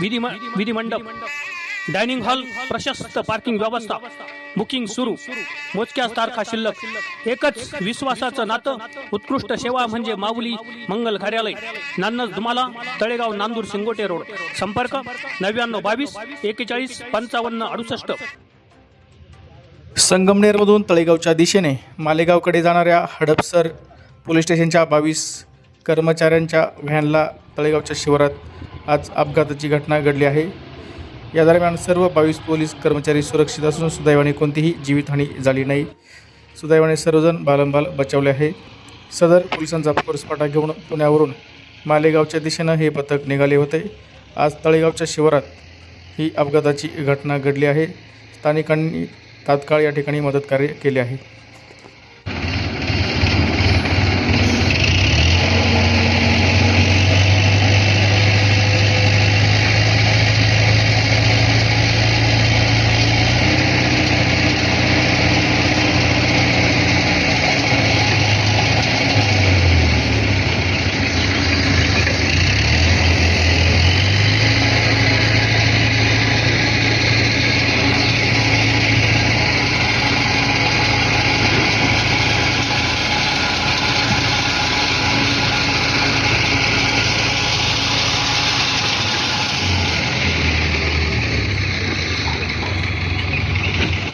विधी विधिमंडप dining hall प्रशस्त पार्किंग व्यवस्था बुकिंग सुरू मोजक्याच तारखा शिल्लक एकच विश्वासाचं नातं उत्कृष्ट सेवा म्हणजे माऊली मंगल कार्यालय नान्नज दुमाला तळेगाव नांदूर शिंगोटे रोड. संपर्क नव्याण्णव बावीस एकेचाळीस पंचावन्न अडुसष्ट. संगमनेरमधून तळेगावच्या दिशेने मालेगावकडे जाणाऱ्या हडपसर पोलीस स्टेशनच्या बावीस कर्मचाऱ्यांच्या व्हॅनला तळेगावच्या शिवारात आज अपघाताची घटना घडली आहे. या दरम्यान सर्व बावीस पोलीस कर्मचारी सुरक्षित असून सुदैवाने कोणतीही जीवितहानी झाली नाही. सुदैवाने सर्वजण बालंबाल बचावले आहे. सदर पोलिसांचा फोर्सपाटा घेऊन पुण्यावरून मालेगावच्या दिशेनं हे पथक निघाले होते. आज तळेगावच्या शिवारात ही अपघाताची घटना घडली आहे. स्थानिकांनी तात्काळ या ठिकाणी मदत कार्य केले आहे.